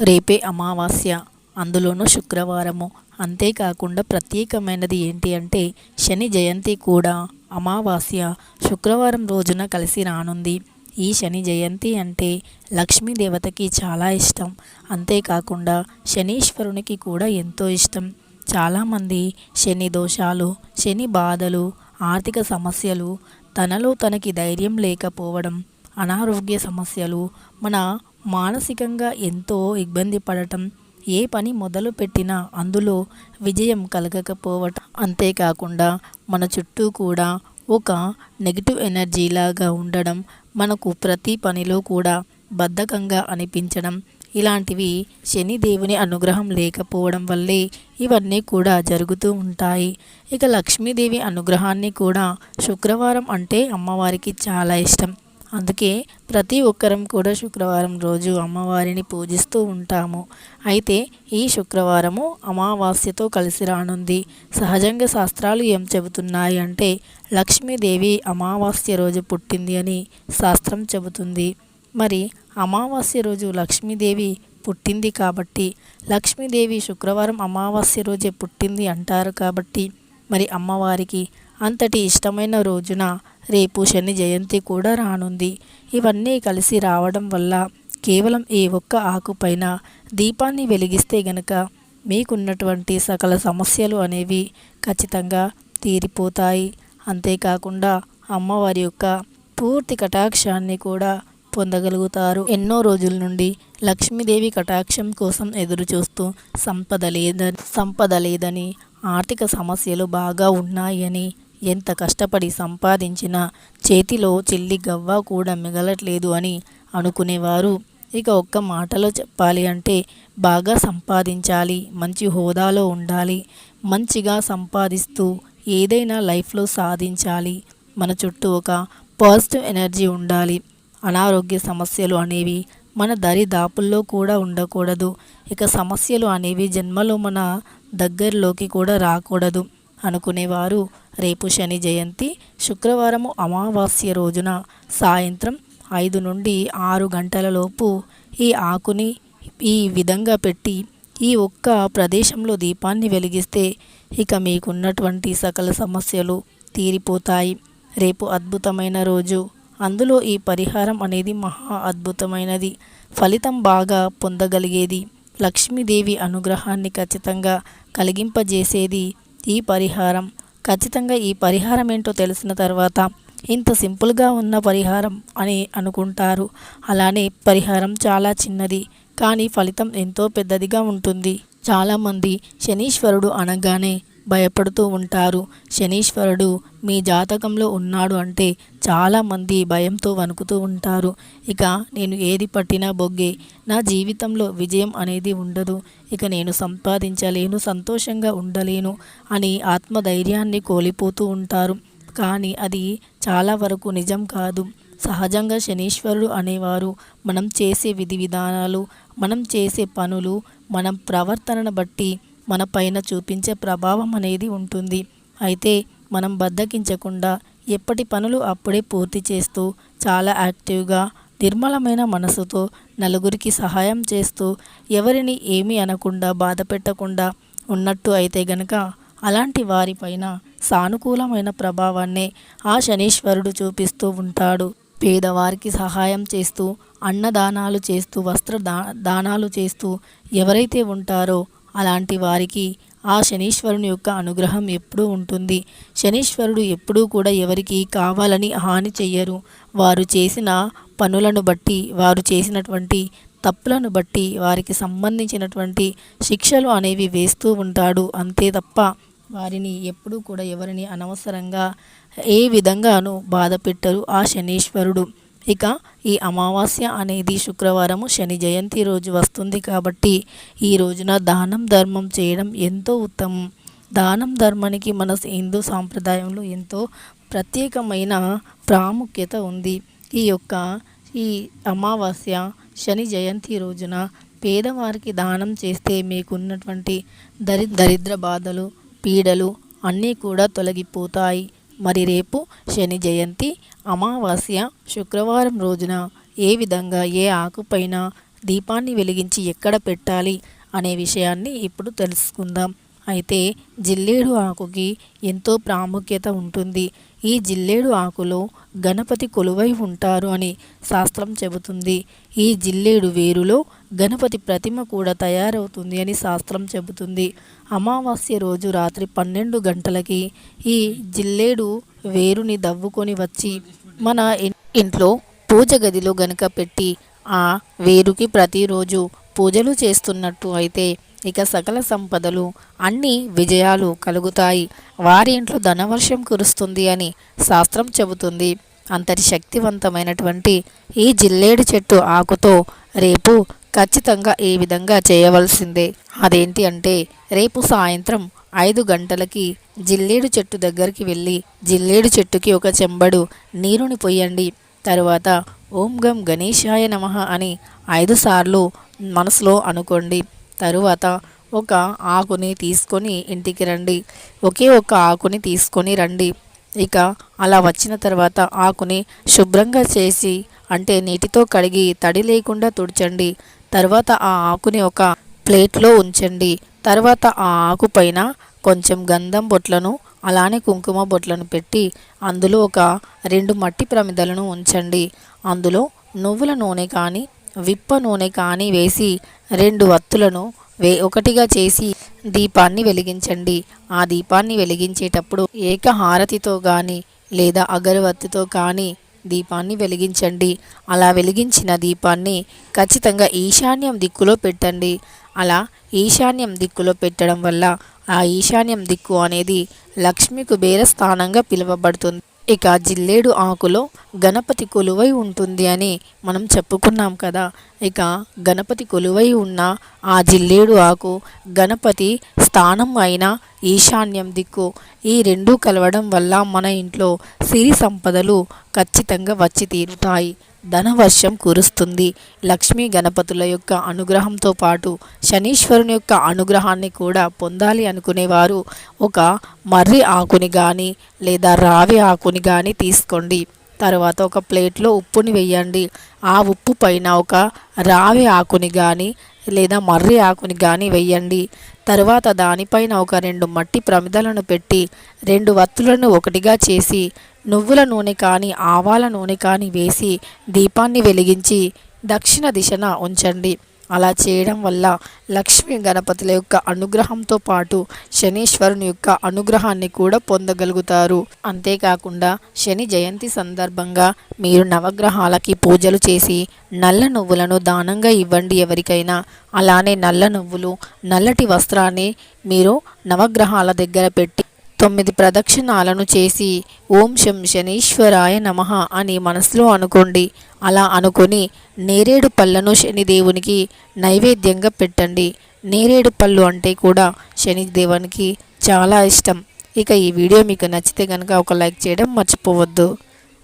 రేపే అమావాస్య. అందులోనూ శుక్రవారము. అంతేకాకుండా ప్రత్యేకమైనది ఏంటి అంటే శని జయంతి కూడా అమావాస్య. శుక్రవారం రోజున కలిసి రానుంది. ఈ శని జయంతి అంటే లక్ష్మీ దేవతకి చాలా ఇష్టం. అంతేకాకుండా శనీశ్వరునికి కూడా ఎంతో ఇష్టం. చాలామంది శని దోషాలు శని బాధలు ఆర్థిక సమస్యలు తనలో తనకి ధైర్యం లేకపోవడం అనారోగ్య సమస్యలు మన మానసికంగా ఎంతో ఇబ్బంది పడటం ఏ పని మొదలు పెట్టినా అందులో విజయం కలగకపోవటం అంతేకాకుండా మన చుట్టూ కూడా ఒక నెగిటివ్ ఎనర్జీ లాగా ఉండడం మనకు ప్రతి పనిలో కూడా బద్ధకంగా అనిపించడం ఇలాంటివి శనిదేవుని అనుగ్రహం లేకపోవడం వల్లే ఇవన్నీ కూడా జరుగుతూ ఉంటాయి. ఇక లక్ష్మీదేవి అనుగ్రహాన్ని కూడా శుక్రవారం అంటే అమ్మవారికి చాలా ఇష్టం. అందుకే ప్రతి ఒక్కరం కూడా శుక్రవారం రోజు అమ్మవారిని పూజిస్తూ ఉంటాము. అయితే ఈ శుక్రవారము అమావాస్యతో కలిసి రానుంది. సహజంగా శాస్త్రాలు ఏం చెబుతున్నాయి అంటే లక్ష్మీదేవి అమావాస్య రోజు పుట్టింది అని శాస్త్రం చెబుతుంది. మరి అమావాస్య రోజు లక్ష్మీదేవి పుట్టింది కాబట్టి లక్ష్మీదేవి శుక్రవారం అమావాస్య రోజే పుట్టింది అంటారు కాబట్టి మరి అమ్మవారికి అంతటి ఇష్టమైన రోజున రేపు శని జయంతి కూడా రానుంది. ఇవన్నీ కలిసి రావడం వల్ల కేవలం ఈ ఒక్క ఆకుపైన దీపాన్ని వెలిగిస్తే గనక మీకున్నటువంటి సకల సమస్యలు అనేవి ఖచ్చితంగా తీరిపోతాయి. అంతేకాకుండా అమ్మవారి యొక్క పూర్తి కటాక్షాన్ని కూడా పొందగలుగుతారు. ఎన్నో రోజుల నుండి లక్ష్మీదేవి కటాక్షం కోసం ఎదురు చూస్తూ సంపద లేదని సంపద లేదని ఆర్థిక సమస్యలు బాగా ఉన్నాయని ఎంత కష్టపడి సంపాదించినా చేతిలో చిల్లి గవ్వ కూడా మిగలట్లేదు అని అనుకునేవారు. ఇక ఒక్క మాటలో చెప్పాలి అంటే బాగా సంపాదించాలి మంచి హోదాలో ఉండాలి మంచిగా సంపాదిస్తూ ఏదైనా లైఫ్లో సాధించాలి. మన చుట్టూ ఒక పాజిటివ్ ఎనర్జీ ఉండాలి. అనారోగ్య సమస్యలు అనేవి మన దరి దాపుల్లో కూడా ఉండకూడదు. ఇక సమస్యలు అనేవి జన్మలో మన దగ్గరలోకి కూడా రాకూడదు. అనుకునేవారు. రేపు శని జయంతి శుక్రవారము అమావాస్య రోజున సాయంత్రం ఐదు నుండి ఆరు గంటలలోపు ఈ ఆకుని ఈ విధంగా పెట్టి ఈ ఒక్క ప్రదేశంలో దీపాన్ని వెలిగిస్తే ఇక మీకున్నటువంటి సకల సమస్యలు తీరిపోతాయి. రేపు అద్భుతమైన రోజు. అందులో ఈ పరిహారం అనేది మహా అద్భుతమైనది. ఫలితం బాగా పొందగలిగేది. లక్ష్మీదేవి అనుగ్రహాన్ని ఖచ్చితంగా కలిగింపజేసేది ఈ పరిహారం. ఖచ్చితంగా ఈ పరిహారం ఏంటో తెలిసిన తర్వాత ఇంత సింపుల్గా ఉన్న పరిహారం అని అనుకుంటారు. అలానే పరిహారం చాలా చిన్నది కానీ ఫలితం ఎంతో పెద్దదిగా ఉంటుంది. చాలామంది శనీశ్వరుడు అనగానే భయపడుతూ ఉంటారు. శనీశ్వరుడు మీ జాతకంలో ఉన్నాడు అంటే చాలామంది భయంతో వణుకుతూ ఉంటారు. ఇక నేను ఏది పట్టినా బొగ్గే. నా జీవితంలో విజయం అనేది ఉండదు. ఇక నేను సంపాదించలేను సంతోషంగా ఉండలేను అని ఆత్మధైర్యాన్ని కోల్పోతూ ఉంటారు. కానీ అది చాలా వరకు నిజం కాదు. సహజంగా శనీశ్వరుడు అనేవారు మనం చేసే విధి విధానాలు మనం చేసే పనులు మనం ప్రవర్తనను బట్టి మన పైన చూపించే ప్రభావం అనేది ఉంటుంది. అయితే మనం బద్దకించకుండా ఎప్పటి పనులు అప్పుడే పూర్తి చేస్తూ చాలా యాక్టివ్గా నిర్మలమైన మనసుతో నలుగురికి సహాయం చేస్తూ ఎవరిని ఏమీ అనకుండా బాధ పెట్టకుండా ఉన్నట్టు అయితే గనక అలాంటి వారిపైన సానుకూలమైన ప్రభావాన్నే ఆ శనీశ్వరుడు చూపిస్తూ ఉంటాడు. పేదవారికి సహాయం చేస్తూ అన్నదానాలు చేస్తూ వస్త్ర దా దానాలు చేస్తూ ఎవరైతే ఉంటారో అలాంటి వారికి ఆ శనీశ్వరుని యొక్క అనుగ్రహం ఎప్పుడూ ఉంటుంది. శనీశ్వరుడు ఎప్పుడూ కూడా ఎవరికి కావాలని హాని చెయ్యరు. వారు చేసిన పనులను బట్టి వారు చేసినటువంటి తప్పులను బట్టి వారికి సంబంధించినటువంటి శిక్షలు అనేవి వేస్తూ ఉంటాడు. అంతే తప్ప వారిని ఎప్పుడూ కూడా ఎవరిని అనవసరంగా ఏ విధంగానూ బాధ పెట్టరు ఆ శనీశ్వరుడు. ఇక ఈ అమావాస్య అనేది శుక్రవారము శని జయంతి రోజు వస్తుంది కాబట్టి ఈ రోజున దానం ధర్మం చేయడం ఎంతో ఉత్తమం. దానం ధర్మానికి మన హిందూ సాంప్రదాయంలో ఎంతో ప్రత్యేకమైన ప్రాముఖ్యత ఉంది. ఈ యొక్క ఈ అమావాస్య శని జయంతి రోజున పేదవారికి దానం చేస్తే మీకున్నటువంటి దరి దరిద్ర బాధలు పీడలు అన్నీ కూడా తొలగిపోతాయి. మరి రేపు శని జయంతి అమావాస్య శుక్రవారం రోజున ఏ విధంగా ఏ ఆకుపైన దీపాన్ని వెలిగించి ఎక్కడ పెట్టాలి అనే విషయాన్ని ఇప్పుడు తెలుసుకుందాం. అయితే జిల్లేడు ఆకుకి ఎంతో ప్రాముఖ్యత ఉంటుంది. ఈ జిల్లేడు ఆకులో గణపతి కొలువై ఉంటారు అని శాస్త్రం చెబుతుంది. ఈ జిల్లేడు వేరులో గణపతి ప్రతిమ కూడా తయారవుతుంది అని శాస్త్రం చెబుతుంది. అమావాస్య రోజు రాత్రి పన్నెండు గంటలకి ఈ జిల్లేడు వేరుని దవ్వుకొని వచ్చి మన ఇంట్లో పూజ గదిలో గనుక పెట్టి ఆ వేరుకి ప్రతిరోజు పూజలు చేస్తున్నట్టు అయితే ఇక సకల సంపదలు అన్ని విజయాలు కలుగుతాయి. వారి ఇంట్లో ధనవర్షం కురుస్తుంది అని శాస్త్రం చెబుతుంది. అంతటి శక్తివంతమైనటువంటి ఈ జిల్లేడు చెట్టు ఆకుతో రేపు ఖచ్చితంగా ఈ విధంగా చేయవలసిందే. అదేంటి అంటే రేపు సాయంత్రం ఐదు గంటలకి జిల్లేడు చెట్టు దగ్గరికి వెళ్ళి జిల్లేడు చెట్టుకి ఒక చెంబడు నీరుని పొయ్యండి. తరువాత ఓం గం గణేశాయ నమః అని ఐదు సార్లు మనసులో అనుకోండి. తరువాత ఒక ఆకుని తీసుకొని ఇంటికి రండి. ఒకే ఒక ఆకుని తీసుకొని రండి. ఇక అలా వచ్చిన తర్వాత ఆకుని శుభ్రంగా చేసి అంటే నీటితో కడిగి తడి లేకుండా తుడచండి. తర్వాత ఆ ఆకుని ఒక ప్లేట్లో ఉంచండి. తర్వాత ఆ ఆకు పైన కొంచెం గంధం బొట్లను అలానే కుంకుమ బొట్లను పెట్టి అందులో ఒక రెండు మట్టి ప్రమిదలను ఉంచండి. అందులో నువ్వుల నూనె కానీ విప్ప నూనె కానీ వేసి రెండు వత్తులను వే ఒకటిగా చేసి దీపాన్ని వెలిగించండి. ఆ దీపాన్ని వెలిగించేటప్పుడు ఏక హారతితో కానీ లేదా అగరవత్తితో కానీ దీపాన్ని వెలిగించండి. అలా వెలిగించిన దీపాన్ని ఖచ్చితంగా ఈశాన్యం దిక్కులో పెట్టండి. అలా ఈశాన్యం దిక్కులో పెట్టడం వల్ల ఆ ఈశాన్యం దిక్కు అనేది లక్ష్మి కుబేర స్థానంగా పిలువబడుతుంది. ఇక జిల్లేడు ఆకులో గణపతి కొలువై ఉంటుంది అని మనం చెప్పుకున్నాం కదా. ఇక గణపతి కొలువై ఉన్న ఆ జిల్లేడు ఆకు గణపతి స్థానం అయిన ఈశాన్యం దిక్కు. ఈ రెండు కలవడం వల్ల మన ఇంట్లో సిరి సంపదలు ఖచ్చితంగా వచ్చి తీరుతాయి. ధనవర్షం కురుస్తుంది. లక్ష్మీ గణపతుల యొక్క అనుగ్రహంతో పాటు శనీశ్వరుని యొక్క అనుగ్రహాన్ని కూడా పొందాలి అనుకునేవారు. ఒక మర్రి ఆకుని కానీ లేదా రావి ఆకుని కానీ తీసుకోండి. తర్వాత ఒక ప్లేట్లో ఉప్పుని వేయండి. ఆ ఉప్పు పైన ఒక రావి ఆకుని కానీ లేదా మర్రి ఆకుని గాని వెయ్యండి. తరువాత దానిపైన ఒక రెండు మట్టి ప్రమిదలను పెట్టి రెండు వత్తులను ఒకటిగా చేసి నువ్వుల నూనె కానీ ఆవాల నూనె కానీ వేసి దీపాన్ని వెలిగించి దక్షిణ దిశన ఉంచండి. అలా చేయడం వల్ల లక్ష్మీ గణపతుల యొక్క అనుగ్రహంతో పాటు శనీశ్వరుని యొక్క అనుగ్రహాన్ని కూడా పొందగలుగుతారు. అంతేకాకుండా శని జయంతి సందర్భంగా మీరు నవగ్రహాలకి పూజలు చేసి నల్ల నువ్వులను దానంగా ఇవ్వండి ఎవరికైనా. అలానే నల్ల నువ్వులు నల్లటి వస్త్రాన్ని మీరు నవగ్రహాల దగ్గర పెట్టి తొమ్మిది ప్రదక్షిణాలను చేసి ఓం శం శనీశ్వరాయ నమః అని మనసులో అనుకోండి. అలా అనుకొని నేరేడు పళ్ళను శనిదేవునికి నైవేద్యంగా పెట్టండి. నేరేడు పళ్ళు అంటే కూడా శనిదేవునికి చాలా ఇష్టం. ఇక ఈ వీడియో మీకు నచ్చితే కనుక ఒక లైక్ చేయడం మర్చిపోవద్దు.